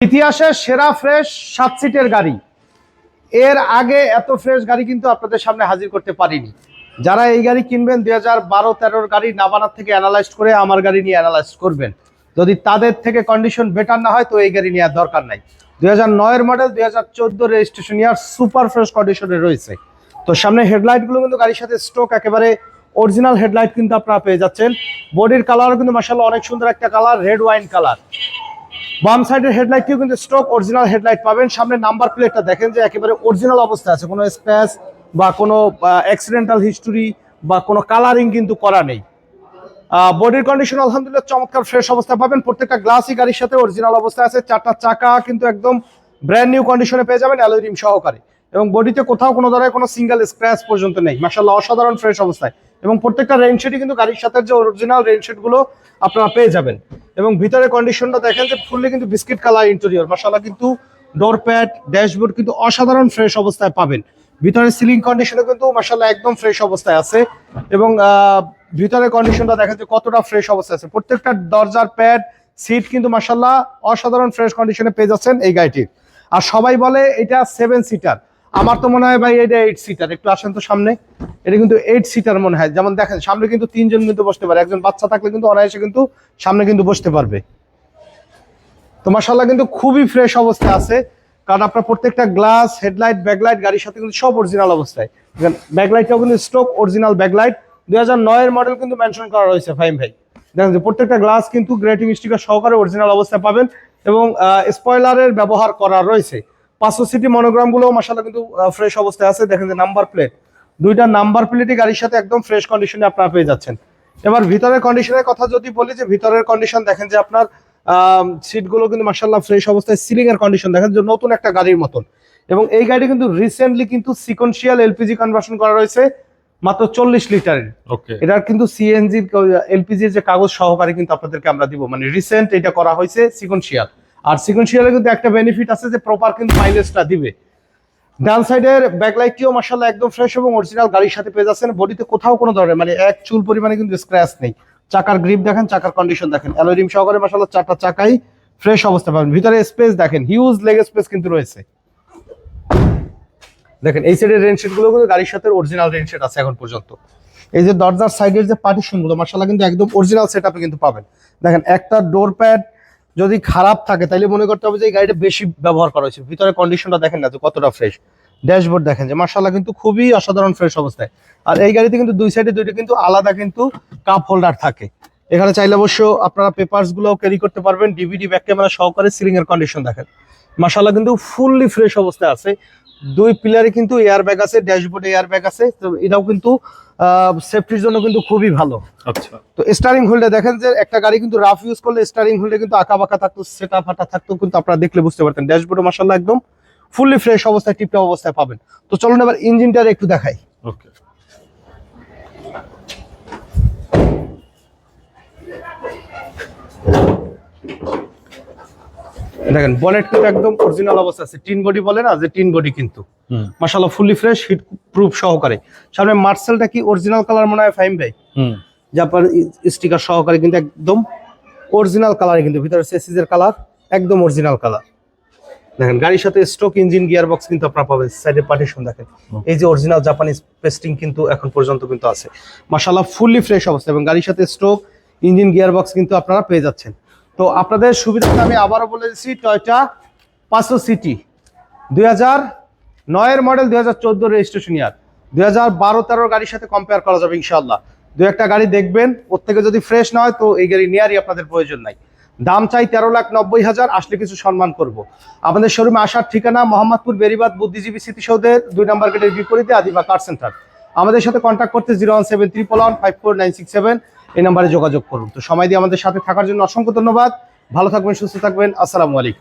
ইতিহাসের সেরা ফ্রেশ সাত সিটের গাড়ি। এর আগে এত ফ্রেশ গাড়ি কিন্তু আপনাদের সামনে হাজির করতে পারিনি। যারা এই গাড়ি কিনবেন, দুই হাজার বারো তেরোর গাড়ি নাবানার থেকে অ্যানালাইজ করে আমার গাড়ি নিয়ে অ্যানালাইজ করবেন। যদি তাদের থেকে কন্ডিশন বেটার না হয়, তো এই গাড়ি নেওয়ার দরকার নাই। দুই হাজার নয়ের মডেল দুই হাজার চোদ্দ রেজিস্ট্রেশন ইয়ার সুপার ফ্রেশ কন্ডিশনে রয়েছে। তো সামনে হেডলাইটগুলো কিন্তু গাড়ির সাথে স্ট্রোক একেবারে অরিজিনাল হেডলাইট কিন্তু আপনারা পেয়ে যাচ্ছেন। বডির কালারও কিন্তু মাসাল্লাহ অনেক সুন্দর একটা কালার রেড ওয়াইন কালার বাম সাইডের হেডলাইটটিও কিন্তু স্টক অরিজিনাল হেডলাইট পাবেন। সামনে নাম্বার প্লেটটা দেখেন যে একেবারে অরিজিনাল অবস্থা আছে। কোনো স্ক্র্যাচ বা কোনো অ্যাক্সিডেন্টাল হিস্টোরি বা কোনো কালারিং কিন্তু করা নেই। বডির কন্ডিশন আলহামদুলিল্লাহ চমৎকার ফ্রেশ অবস্থা পাবেন। প্রত্যেকটা গ্লাসই গাড়ির সাথে অরিজিনাল অবস্থা আছে। চারটা চাকা কিন্তু একদম ব্র্যান্ড নিউ কন্ডিশনে পেয়ে যাবেন অ্যালোরিম সহকারে। এবং বডিতে কোথাও কোনো ধরনের কোনো সিঙ্গেল স্ক্র্যাচ পর্যন্ত নেই। মাসাল্লাহ অসাধারণ ফ্রেশ অবস্থায়। এবং প্রত্যেকটা রেনশেটই কিন্তু গাড়ির সাথে যে অরিজিনাল রেনশেটগুলো আপনারা পেয়ে যাবেন। এবং ভিতরে কন্ডিশনটা দেখেন যে ফুললি কিন্তু বিস্কিট কালার ইন্টেরিয়র মাসাল্লাহ কিন্তু ডোর প্যাড ড্যাশবোর্ড কিন্তু অসাধারণ ফ্রেশ অবস্থায় পাবেন। ভিতরে সিলিং কন্ডিশনে কিন্তু মাসাল্লাহ একদম ফ্রেশ অবস্থায় আছে। এবং ভিতরের কন্ডিশনটা দেখেন যে কতটা ফ্রেশ অবস্থায় আছে। প্রত্যেকটা দরজার প্যাড সিট কিন্তু মাসাল্লাহ অসাধারণ ফ্রেশ কন্ডিশনে পেয়ে যাচ্ছেন এই গাড়িটির। আর সবাই বলে এটা সেভেন সিটার আমার তো মনে হয় ভাই এটা এইট সিটার একটু আসেন তো সামনে। এটা কিন্তু এইট সিটার মনে হয়। যেমন দেখেন, সামনে কিন্তু তিনজন কিন্তু বসতে পারে। একজন বাচ্চা থাকলে কিন্তু অনায়াসে কিন্তু সামনে কিন্তু বসতে পারবে। তো মাসাল্লাহ কিন্তু খুবই ফ্রেশ অবস্থায় আছে। কারণ আপনার প্রত্যেকটা গ্লাস হেডলাইট ব্যাকলাইট গাড়ির সাথে কিন্তু সব অরিজিনাল অবস্থায়। ব্যাকলাইটটাও কিন্তু স্টক অরিজিনাল ব্যাকলাইট দুই হাজার নয়ের মডেল কিন্তু মেনশন করা রয়েছে ফাইম ভাই। দেখেন যে প্রত্যেকটা গ্লাস কিন্তু গ্রেটিং স্টিকার সহকারে অরিজিনাল অবস্থায় পাবেন এবং স্পয়লারের ব্যবহার করা রয়েছে। পাঁচশো সিটি মনোগ্রামগুলো মাসাল্লাহ কিন্তু ফ্রেশ অবস্থায় আছে। দেখেন যে নাম্বার প্লেট দুইটা নাম্বার প্লেটই গাড়ির সাথে একদম ফ্রেশ কন্ডিশনে আপনারা পেয়ে যাচ্ছেন। এবার ভিতরের কন্ডিশনের কথা যদি বলি যে ভিতরের কন্ডিশন দেখেন যে আপনার সিটগুলো কিন্তু মাসাল্লাহ ফ্রেশ অবস্থায় সিলিং এর কন্ডিশন দেখেন যে নতুন একটা গাড়ির মতন। এবং এই গাড়ি কিন্তু রিসেন্টলি কিন্তু সিকোয়েন্সিয়াল এলপিজি কনভার্সন করা রয়েছে মাত্র চল্লিশ লিটারের। এটার কিন্তু সিএনজি এলপিজির যে কাগজ সহকারে কিন্তু আপনাদেরকে আমরা দিব। মানে রিসেন্ট এটা করা হয়েছে সিকোয়েন্সিয়াল আর সিকোয়েন্সিয়ালের কিন্তু একটা বেনিফিট আছে যে প্রপার কিন্তু মাইলেজটা দিবে। ডান সাইডের ব্যাকলাইটটিও মাসাল্লাহ একদম ফ্রেশ এবং অরিজিনাল গাড়ির সাথে পেয়ে যাচ্ছেন। বডিতে কোথাও কোনো ধরনের মানে এক চুল পরিমাণে কিন্তু স্ক্র্যাচ নেই। চাকার গ্রিপ দেখেন, চাকার কন্ডিশন দেখেন। অ্যালোরিম সহকারে মাসাল্লাহ চারটা চাকাই ফ্রেশ অবস্থা পাবেন। ভিতরে স্পেস দেখেন হিউজ লেগ স্পেস কিন্তু রয়েছে। দেখেন, এই সাইডের রেনশেডগুলো কিন্তু গাড়ির সাথে অরিজিনাল রেনশেড আছে এখন পর্যন্ত। এই যে দরজার সাইডের যে পার্টিশনগুলো মার্শাল্লাহ কিন্তু একদম অরিজিনাল সেট কিন্তু পাবেন। দেখেন, একটা ডোর প্যাড যদি খারাপ থাকে তাহলে মনে করতে হবে যে এই গাড়িটা বেশি ব্যবহার করা হয়েছে। ভিতরে কন্ডিশনটা দেখেন না যে কতটা ফ্রেশ ড্যাশবোর্ড দেখেন যে মার্শাল্লাহ কিন্তু খুবই অসাধারণ ফ্রেশ অবস্থায়। আর এই গাড়িতে কিন্তু দুই সাইডে দুইটা কিন্তু আলাদা কিন্তু কাপ হোল্ডার থাকে। এখানে চাইলে অবশ্য আপনারা পেপারসগুলো ক্যারি করতে পারবেন ডিভিডি ব্যাক ক্যামেরা সহকারে সিলিং এর কন্ডিশন দেখেন। মার্শাল্লাহ কিন্তু ফুললি ফ্রেশ অবস্থায় আছে। দুই পিলারে কিন্তু এয়ার ব্যাগ আছে ড্যাশবোর্ডে এয়ার ব্যাগ আছে তো এটাও কিন্তু সেফটির জন্য কিন্তু খুবই ভালো। আচ্ছা। তো স্টারিং হোল্ডে দেখেন যে একটা গাড়ি কিন্তু রাফ ইউজ করলে স্টারিং হোল্ডে কিন্তু আঁকা বাঁকা থাকতো সেটা ফাটা থাকতো কিন্তু আপনারা দেখলে বুঝতে পারতেন। ড্যাশবোর্ডে মাসাল্লাহ একদম ফুললি ফ্রেশ অবস্থায় টিপটপ অবস্থায় পাবেন। তো চলুন এবার ইঞ্জিনটার একটু দেখাই। ওকে দেখেন বনেট কিন্তু একদম অরিজিনাল অবস্থা আছে। টিন বডি বলে না যে টিন বডি কিন্তু। হুম। মাসাল্লাহ ফুললি ফ্রেশ হিট প্রুফ সহকারে। সামনে মার্সেলটা কি অরিজিনাল কালার মনে হয় ফাইম ভাই? যে আপনার স্টিকার সহকারে কিন্তু একদম অরিজিনাল কালারে কিন্তু ভিতরে সেসিজের কালার একদম অরিজিনাল কালার দেখেন গাড়ির সাথে স্টক ইঞ্জিন গিয়ার বক্স কিন্তু আপনারা পাবেন সাইডে পার্টিশন দেখেন। এই যে অরিজিনাল জাপানিজ পেস্টিং কিন্তু এখন পর্যন্ত কিন্তু আছে। মাশাআল্লাহ ফুললি ফ্রেশ অবস্থা এবং গাড়ির সাথে স্টক ইঞ্জিন গিয়ার বক্স কিন্তু আপনারা পেয়ে যাচ্ছেন। তো আপনাদের সুবিধাতে আমি আবারও বলে দিচ্ছি, টয়টা পাঁচশো সিটি দুই হাজার নয়ের মডেল দুই হাজার চোদ্দ রেজিস্ট্রেশন ইয়ার দুই হাজার বারো তেরোর গাড়ির সাথে কম্পেয়ার করা যাবে ইনশাল্লাহ দু একটা গাড়ি দেখবেন, ওর থেকে যদি ফ্রেশ না হয়, তো এই গাড়ি নেওয়ারই আপনাদের প্রয়োজন নাই। দাম চাই তেরো লাখ নব্বই হাজার, আসলে কিছু সম্মান করব। আমাদের শোরুমে আসার ঠিকানা মোহাম্মদপুর, বেরিবাদ, বুদ্ধিজীবী স্মৃতিসৌধের দুই নম্বর গেটের বিপরীতে আদিবা কার সেন্টার আমাদের সাথে কন্ট্যাক্ট করতে zero one seven triple one five four nine six seven এই নাম্বারে যোগাযোগ করুন। তো সময় দিয়ে আমাদের সাথে থাকার জন্য অসংখ্য ধন্যবাদ। ভালো থাকবেন, সুস্থ থাকবেন। আসসালামু আলাইকুম।